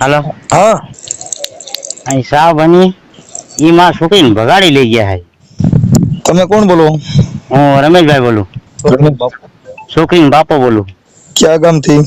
હાલો. હા. અહીં સાહેબ બની? ઈ માં છોકરીને ભગાડી લઈ ગયા હે. તમે કોણ બોલો? હું રમેશભાઈ બોલું. છોકરીને બાપો બોલું. ક્યાં ગામથી?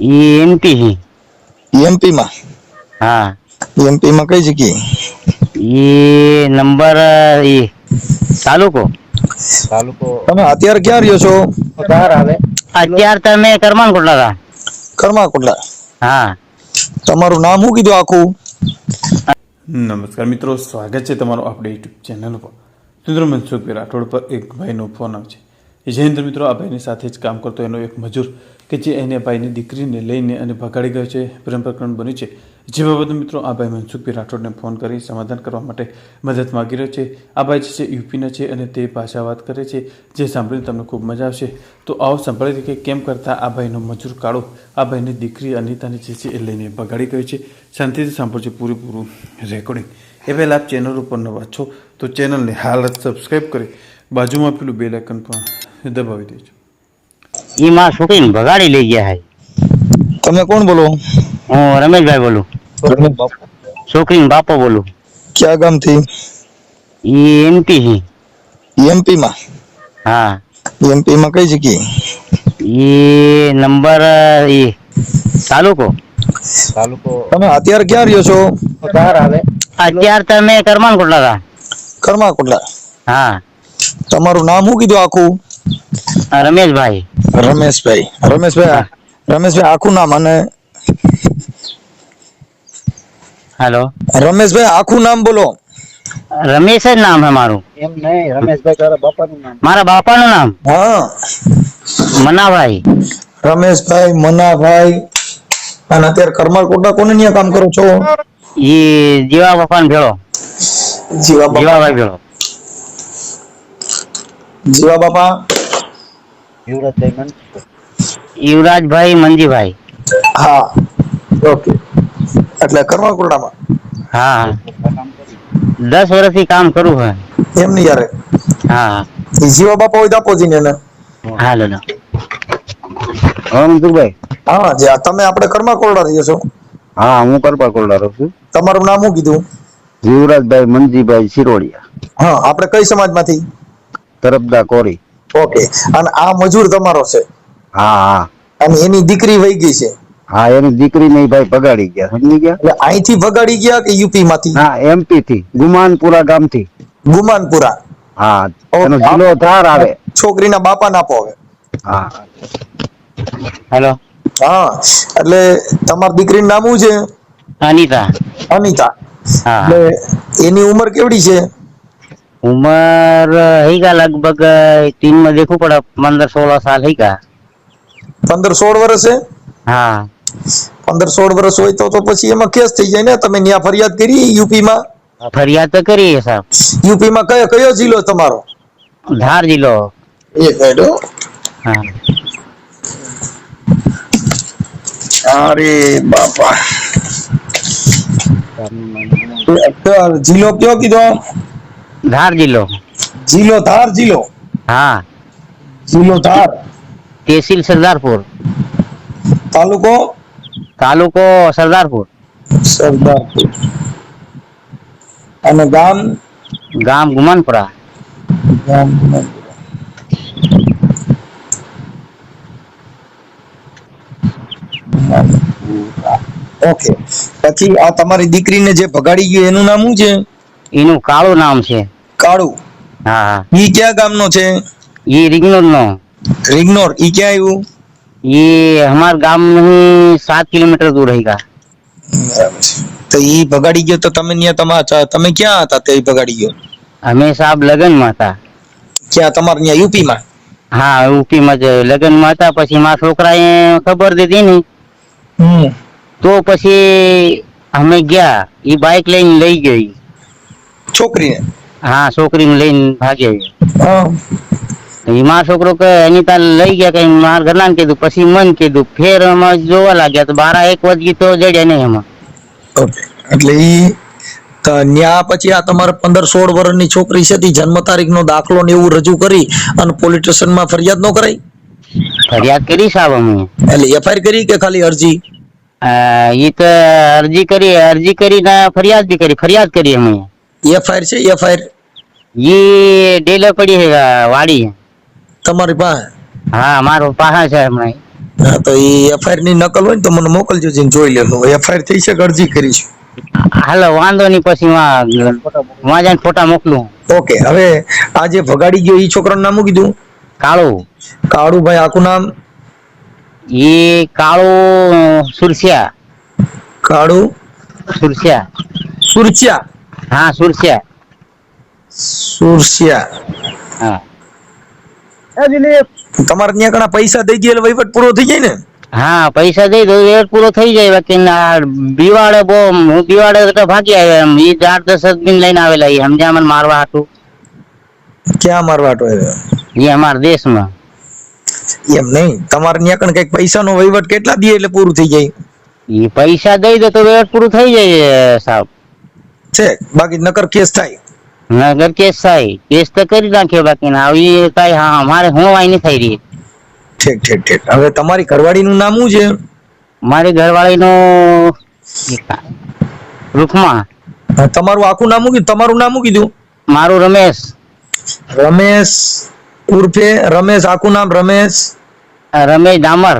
ઈ એમપી છે એમપી માં હા. એમપી માં કઈ જગ્યાએ? ઈ નંબર ઈ તાલુકો. તમે અત્યારે ક્યાં રહ્યો છો? અત્યારે તમે કરમાન કોટલા હતા. કરમાકોટલા હા. તમારું નામ શું કીધું આખું? નમસ્કાર મિત્રો સ્વાગત છે તમારું આપણે યુટ્યુબ ચેનલ પર. સુંદર મનસુખ રાઠોડ પર એક ભાઈનો ફોન આવે છે. એ મિત્રો આ ભાઈની સાથે જ કામ કરતો એનો એક મજૂર કે જે એને ભાઈની દીકરીને લઈને અને ભગાડી ગયો છે, પ્રેમ પ્રકરણ બન્યું છે. જે બાબતે મિત્રો, આ ભાઈ મનસુખભાઈ રાઠોડને ફોન કરી સમાધાન કરવા માટે મદદ માગી રહ્યો છે. આ ભાઈ જે છે, યુપીના છે અને તે ભાષા વાત કરે છે. જે સાંભળીને તમને ખૂબ મજા આવશે. તો આવો સાંભળી કે કેમ કરતા આ ભાઈનો મજૂર કાળો, આ ભાઈની દીકરી અનિતાને જે છે એ લઈને ભગાડી ગયો છે. શાંતિથી સાંભળજો પૂરેપૂરું રેકોર્ડિંગ એ પહેલાં આપ ચેનલ ઉપર નવા છો, તો ચેનલને હાલ જ સબસ્ક્રાઈબ કરી બાજુમાં પેલું બેલ આઇકન પણ દબાવી દેજો. ઈ માં છોકરીને ભગાડી લઈ ગયા હે. તમે કોણ બોલો? હું રમેશભાઈ બોલું. છોકરીનો બાપો બોલું. ક્યાં ગામથી? ઈ એમપી છે એમપી માં હા. એમપી માં કઈ જગ્યાએ? ઈ નંબર ઈ તાલુકો. તમે અત્યારે ક્યાં રહ્યો છો? બહાર આવે. અત્યારે તમે કરમાન કોટલા હતા. કરમાકોટલા હા. તમારું નામ શું કીધું આખું? રમેશભાઈ. રમેશભાઈ. રમેશભાઈ રમેશભાઈ આખું નામ અને હેલો. રમેશભાઈ આખું નામ બોલો. રમેશ જ નામ છે મારું. એમ નહીં રમેશભાઈ તારા બાપાનું નામ. મારા બાપાનું નામ? હા. મનાભાઈ. રમેશભાઈ મનાભાઈ અને અત્યારે કરમાકોટલા કોને ન્યા કામ કરો છો? ઈ જીવા બાપાન ભેળો. જીવા બાપા. જીવાભાઈ ભેળો. જીવા બાપા. યુવરાજભાઈ મનસુખ યુવરાજભાઈ મંજીભાઈ. હા ઓકે એટલે કરમાકોટલામાં હા. દસ વર્ષથી કામ કરું હે. એમ નહીં યાર. હા. જીવા બાપા હોય તો આપો જઈને હા લો લો. હા મનસુખભાઈ હા જે તમે આપણે કરમાકોટલા રહીએ છો. હા હું કરપા કોરડા રહું છું. તમારું નામ શું કીધું? યુવરાજભાઈ મનજીભાઈ શિરોડિયા હા આપણે કઈ સમાજમાંથી? તરફદા કોરી. ઓકે અને આ મજૂર તમારો છે. હા હા. અને એની દીકરી વહી ગઈ છે. હા એની દીકરી નહીં ભાઈ ભગાડી ગયા સમજી ગયા? એટલે અહીંથી ભગાડી ગયા કે યુપી માંથી હા એમપી થી ગુમાનપુરા ગામથી ગુમાનપુરા. હા એનો જિલ્લો ધાર આવે. છોકરીના બાપા ના હવે. હા. હેલો હા એટલે તમારી દીકરીનું નામ શું છે? અનિતા. અનિતા. હા. એટલે એની ઉંમર કેવડી છે? ઉંમર હીગા લગભગ તીનમાં દેખું પડે પંદર સોળ સાલ હીગા પંદર સોળ વર્ષ છે હા. પંદર સોળ વર્ષ હોય તો તો પછી એમાં કેસ થઈ જાય ને? તમે ન્યા ફરિયાદ કરી યુપી માં ફરિયાદ તો કરીએ સાહેબ. યુપી માં કયો કયો જિલ્લો તમારો? ધાર જિલ્લો. એ કાઢો હા. અરે બાપા. જિલ્લો કયો કીધો? ધાર જિલ્લો જિલ્લો ધાર જિલ્લો હા જિલ્લો ધાર તહેસીલ સરદારપુર તાલુકો તાલુકો સરદારપુર સરદારપુર અને ગામ? ગામ ગુમાનપુરા ગામ ઓકે. પછી આ તમારી દીકરીને જે ભગાડી ગયું એનું નામ શું છે? એનું કાળું નામ છે. કાળું? હા એ ક્યાં ગામનો છે? એ રિગ્નોર નો રિગ્નોર એ ક્યાં આવ્યું એ અમાર ગામ નહીં સાત કિલોમીટર દૂર રહેગા બરાબર તો એ બગાડી ગયો તો તમે ત્યાં તમારા તમે ક્યાં હતા તે બગાડી ગયો? અમે સાહેબ લગનમાં હતા. ક્યાં? તમારે ત્યાં યુપીમાં? હા યુપીમાં જ લગનમાં હતા. પછી મારા છોકરાએ ખબર દીધી ને. તો પછી અમે ગયા. એ બાઇક લઈને લઈ ગઈ. છોકરીને? હા છોકરીને લઈને ભાગી આવ્યો. મારો છોકરો કે એની અનિતા લઈ ગયા કઈ મારા ઘરના કીધું પછી મન કીધું ફેર અમે જોવા લાગ્યા તો બારા એક વાગી તો જડે નહીં એમાં. એટલે ઈ ન્યા પછી આ તમારે પંદર સોળ વર્ષની છોકરી છે તે જન્મ તારીખ નો દાખલો ને એવું રજૂ કરી અને પોલીસ સ્ટેશનમાં ફરિયાદ નો કરાઈ? ફરિયાદ કરી સાહેબ અમે. એટલે એફઆઈઆર કરી કે ખાલી અરજી? ઈ તો અરજી કરી અરજી કરીને ફરિયાદ બી કરી ફરિયાદ કરી અમે. એફઆઈઆર છે એફઆઈઆર ઈ ડેલે પડી છે વાડી. તમારી પાસે? હા મારો પાસે છે હમણાં. હા તો એ એફઆઈઆરની નકલ હોય ને તો મને મોકલજો જઈને જોઈ લેજો. એફઆઈઆર થઈ છે અરજી કરીશું હાલો વાંધો નહીં પછી વાં જઈને ફોટા મોકલું. ઓકે હવે આ જે ભગાડી ગયો એ છોકરાનું નામ કીધું? કાળું. કાળુભાઈ આખું નામ? ઈ કાળું સુરસિયા. કાળુ? સુરસિયા. સુરચિયા હા સુરસિયા. સુરસિયા. હા. તમારે ત્યાં ઘણા પૈસા દઈ ગયેલા વહીવટ પૂરો થઈ જાય ને? હા પૈસા દઈ દો વહીવટ પૂરો થઈ જાય. બાકી ના દિવાળે બહુ હું દિવાળે તો ભાગી આવ્યો એમ. એ આઠ દસ દિન લઈને આવેલા. એ સમજ્યા મને મારવા હતું ક્યાં મારવાટો આવ્યો? એ અમારા દેશમાં. એમ નહીં. તમારે ત્યાં કણ કંઈક પૈસાનો વહીવટ કેટલા દે એટલે પૂરું થઈ જાય? એ પૈસા દઈ દે તો વેટ પૂરું થઈ જાય સાહેબ. છે. બાકી નકર કેસ થાય. નગર કેસ થાય. કેસ તો કરી નાખ્યો બાકી ના આવી કઈ હા મારે હું વાય નહીં થઈ રહી. ઠીક ઠીક ઠીક. હવે તમારી ઘરવાળીનું નામ શું છે? મારી ઘરવાળીનું રૂખમાં તમારું આખું નામ શું કીધું? તમારું નામ શું કીધું? મારું રમેશ. રમેશ ઉર્ફે રમેશ આખું નામ રમેશ? રમેશ ડામર.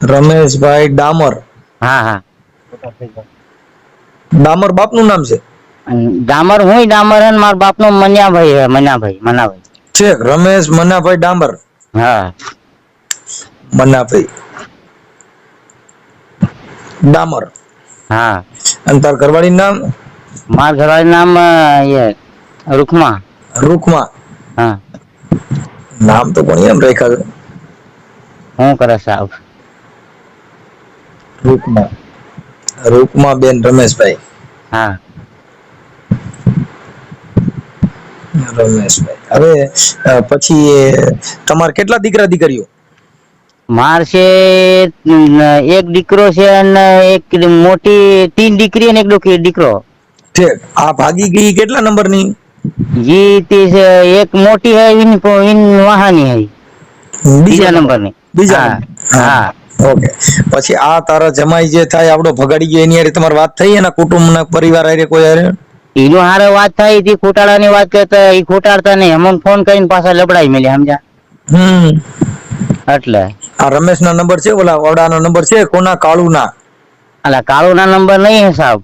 રમેશભાઈ ડામર. હા હા. ડામર બાપનું નામ છે? ડામર હું ડામર હે બાપ નો મન્યાભાઈ હે મનાભાઈ મનાભાઈ છે રમેશ મનાભાઈ ડામર. હા. મનાભાઈ ડામર. હા. અને તાર ઘરવાળી નામ? માર ઘરવાળી નામ એ રૂખમાં. રૂકમા હા. નામ તો પણ એમ રાખ્યા છે? શું કરે સાહેબ રૂકમા રૂકમા બેન રમેશભાઈ. હા. રમેશભાઈ હવે પછી તમારે કેટલા દીકરા દીકરીઓ? માર છે એક દીકરો છે અને એક મોટી તીન દીકરી અને એક દીકરો. ઠીક આ ભાગી ગઈ કેટલા નંબરની? જી તે છે એક મોટી હે ઇન ઇન વાહાની હે બીજા નંબરની. બીજા હા. ઓકે. પછી આ તારા જમાઈ જે થાય આપણો ભગાડી ગયો એની હારે તમારે વાત થઈ એના કુટુંબના પરિવાર હારે કોઈ હારે? એનો હારે વાત થાય હતી ખોટાડાની વાત કરતા એ ખોટાડતા નહીં. અમને ફોન કરીને પાછા લબડાઈ મેલી સમજ્યા? હમ. એટલે. આ રમેશના નંબર છે ઓલા વડાનો નંબર છે કોના કાળુના? અલા કાળુના નંબર નહીં સાહેબ.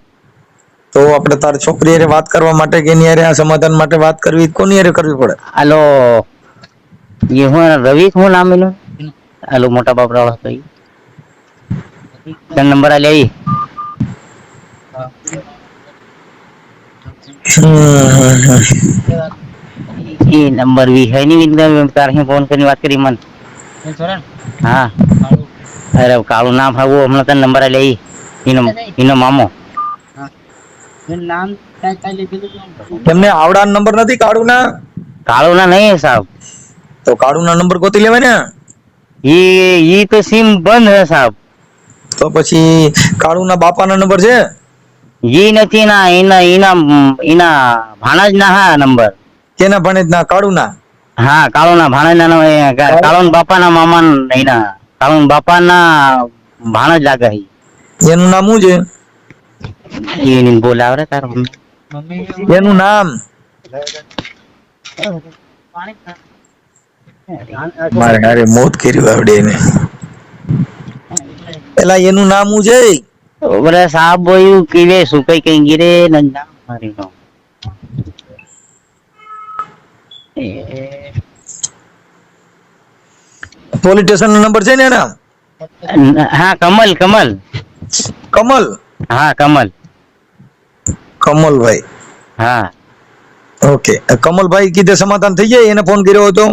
તો આપણે તાર છોકરી હારે વાત કરવા માટે કે એની હારે આ સમાધાન માટે વાત કરવી કોની હારે કરવી પડે? હાલો. એ હું રવિ હું નામ એનું હાલો મોટા બાપરા હતો ઈ નંબર આ લેવી. એ નંબર વી હે ની વિંદર તાર ફોન કરીને વાત કરી મન. હા. અરે કાળું નામ હાવું હમણાં તને નંબર લેવી એનો એનો મામો એમને આવડા નંબર નથી કાળુના? કાળું ના નહીં સાહેબ. તો કાળુના નંબર ગોતી લેવાય ને? ઈ ઈ તો સિમ બંધ હે સાહેબ. તો પછી કાળું ના બાપા નો નંબર છે? ઈ નથી ના એના એના એના ભાણજ ના હા નંબર કેના ભણેજના કાળુના? હા કાળો ના ભાણજ ના નંબર બાપા ના મામા એના કાળો બાપા ના ભાણજ લાગે એનું નામ શું છે? એની બોલાવ રે તાર એનું નામ? મારે મોત કર્યું આવડે એને. એલા એનું નામ શું છે? શું કઈ કઈ ગીરે નંદા મારી નો. પોલીસ સ્ટેશન નો નંબર છે ને એના? હા કમલ કમલ. કમલ? હા કમલ. કમલભાઈ. હા. ઓકે. કમલભાઈ કીધે સમાધાન થઈ જાય? એને ફોન કર્યો હતો?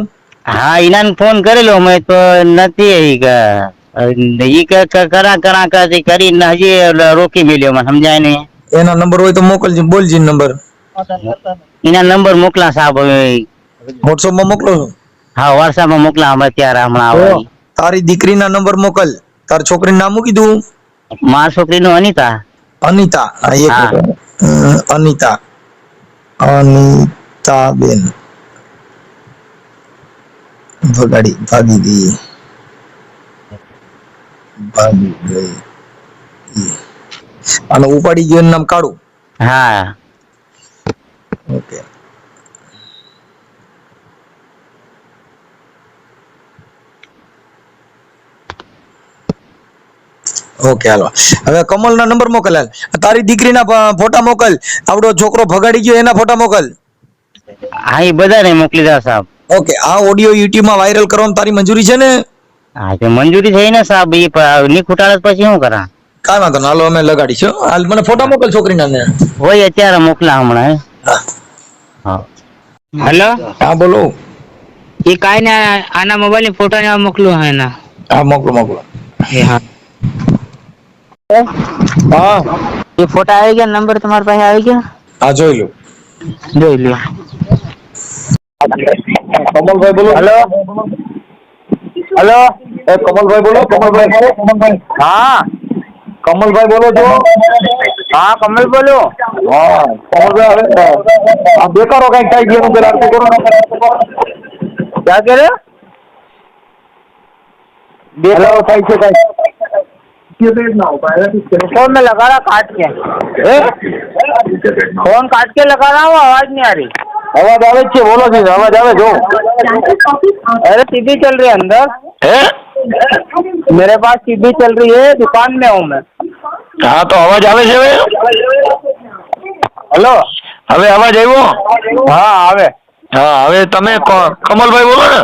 હા ઈનાને ફોન કરેલો મેં તો નથી ઈ કરા કરા કરી કરીને હજી રોકી મેલ્યો મને સમજાય નહીં. એનો નંબર હોય તો મોકલજો બોલજી નંબર. એના નંબર મોકલા સાહેબ હવે. વોટ્સઅપમાં મોકલો છો? હા વોટ્સઅપમાં મોકલા અમે અત્યારે હમણાં આવે તારી દીકરીના નંબર મોકલ. તાર છોકરી નામ મૂકી કીધું મારી છોકરીનું અનિતા. અનિતા. હા, એક અનિતા અનિતા. બેન ભગાડી ભાગી ગઈ. ભાગી ગઈ અને ઉપાડી ગયો નામ કાળું? હા. ઓકે. Okay hello. હવે કમલના નંબર મોકલ હાલ. તારી દીકરીના ફોટા મોકલ. આવડો છોકરો ભગાડી ગયો એના ફોટા મોકલ. હા એ બધાને મોકલી દો સાહેબ. ઓકે આ ઓડિયો યુટ્યુબમાં વાયરલ કરવાની તારી મંજૂરી છે ને? હા તે મંજૂરી થઈ ને સાહેબ એ ની ખૂટાડે પછી શું કરા? કાંઈ વાંધો હાલો અમે લગાડીશું હાલ મને ફોટા મોકલ છોકરીના હોય અત્યારે મોકલા હમણાં હા. હેલો? હા બોલો. એ કાઈ ને આના મોબાઈલની ફોટો ને મોકલું હા એના. હા મોકલો મોકલો. હા. એ ફોટા આવી ગયા નંબર તમારી પાસે આવી ગયા? હા જોઈ લો. જોઈ લો. કમલભાઈ બોલો. હેલો? હેલો એ કમલભાઈ બોલો કમલભાઈ હા કમલભાઈ બોલો છો હા કમલ બોલો હા કમલભાઈ હવે આ બેકારો કઈક થાય ગયું પેલા આરતી કરો ને ક્યાં કરે બેકારો થાય છે કઈક फोन में लगा रहा काट के फोन काट के लगा रहा हूँ आवाज नहीं आ रही અવાજ આવે જ છે બોલો છે અવાજ આવે જો अरे टीवी चल रही है अंदर હે मेरे पास टीवी चल रही है दुकान में हूँ मैं હા તો અવાજ આવે છે હવે हेलो હવે અવાજ આવ્યો हाँ आवे હા હવે તમે ક- કમલભાઈ બોલો ને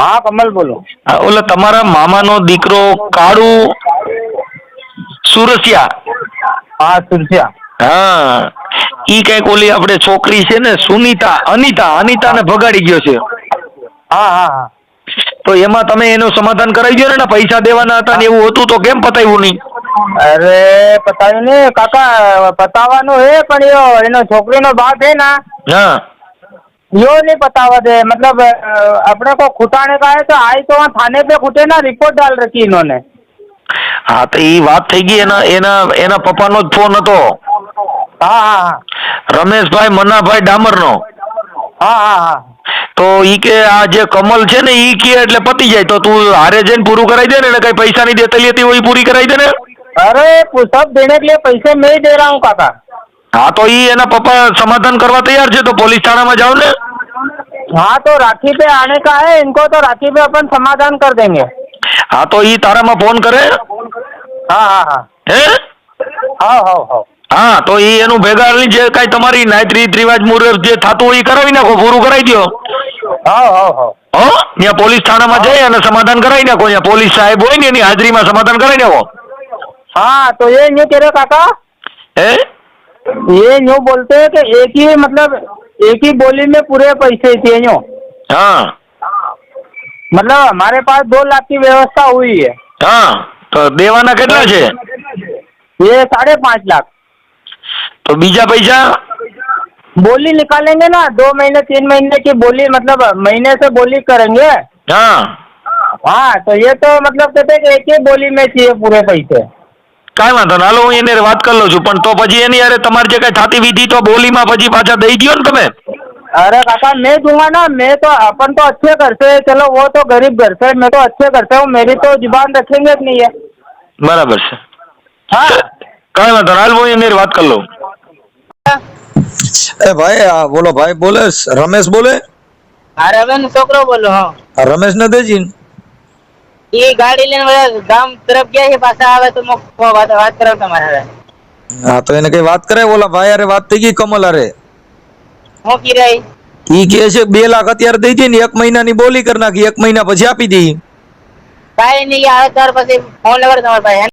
हाँ कमल बोलो હા, ઓલે તમારા મામાનો દીકરો કાળુ સુરસિયા हाँ सुरसिया હા ઈ કઈક ઓલી આપણે છોકરી છે ને સુનીતા અનિતા અનિતાને ભગાડી ગયો છે हाँ हाँ हाँ તો એમાં તમે એનું સમાધાન કરાવી દો ને પૈસા દેવાના હતા ને એવું હતું તો કેમ પતાવ્યું નહીં અરે પતાવ્યું ને કાકા પતાવવાનું હે પણ યો એનો છોકરીનો બાપ હે ના હા यो नहीं पतावा दे मतलब अ, अपने को खुटाने का है तो आई तो वहाँ थाने पे खुटे ना रिपोर्ट डाल रखी इन्होंने હા તો ઈ વાત થઈ ગઈ એના એના એના પપ્પાનો જ ફોન હતો हाँ हाँ हाँ રમેશભાઈ મનાભાઈ ડામરનો हाँ हाँ हाँ તો ઈ કે આ જે કમલ છે ને ઈ કે એટલે પતી જાય તો તું હારે જઈને પૂરું કરાવી દે ને એને કઈ પૈસા ની દેતલી હતી હોય ઈ પૂરી કરાવી દે ને अरे वो सब देने के लिए पैसे मैं ही दे रहा हूँ काका હા તો ઈ એના પપ્પા સમાધાન કરવા તૈયાર છે તો પોલીસ થાણામાં જાઓ ને हाँ तो राखी पे आने का है इनको तो राखी पे अपन समाधान कर देंगे હા તો ઈ તારામાં ફોન કરે हाँ हाँ हाँ હે हाँ हाँ हाँ હા તો ઈ એનું ભેગા ની જે કઈ તમારી નાયત રીત રિવાજ મુજબ જે થતું હોય ઈ કરાવી નાખો પૂરું કરાવી દો हाँ हाँ हाँ હો ત્યાં પોલીસ થાણામાં જઈ અને સમાધાન કરાવી નાખો ત્યાં પોલીસ સાહેબ હોય ને એની હાજરીમાં સમાધાન કરાવી નાખો हाँ तो ये न्यू कह रहे काका હે ये न्यू बोलते हैं कि एक ही मतलब एक ही बोली में पूरे पैसे चाहिए न्यू હા मतलब हमारे पास दो लाख की व्यवस्था हुई है હા તો દેવાના કેટલા છે ये साढ़े पाँच लाख તો બીજા પૈસા बोली निकालेंगे ना दो महीने तीन महीने की बोली मतलब महीने से बोली करेंगे હા हाँ तो ये तो मतलब कहते हैं कि एक ही बोली में चाहिए पूरे पैसे કાંઈ વાંધો ના હાલો હું એને વાત કરી લઉં છું પણ તો પછી એની યારે તમારે જે કઈ થતી વિધિ તો બોલીમાં પછી પાછા દઈ દો ને તમે अरे काका मैं दूंगा ना मैं तो अपन तो अच्छे घर से चलो वो तो गरीब घर से मैं तो अच्छे घर से हूँ मेरी तो जुबान रखेंगे कि नहीं है બરાબર છે हाँ કાંઈ વાંધો ના હાલ હું એની હારે વાત કરી લઉં એ ભાઈ આ બોલો ભાઈ બોલે રમેશ બોલે अरे હવે છોકરો બોલો હા આ રમેશ ને દેજી એ ગાડી લઈને બધા ગામ તરફ ગયા છે પાછા આવે તો મો- વાત વાત કરો તમારે હવે હા તો એને કઈ વાત કરે ઓલા ભાઈ અરે વાત થઈ ગઈ કમલ અરે હું કી રહી ઈ કે છે બે લાખ અત્યારે દઈ દે ને એક મહિનાની બોલી કરી નાખી એક મહિના પછી આપી દઈ કાંઈ નહીં આવે ત્યાર પછી ફોન લગાડો તમારા પાસે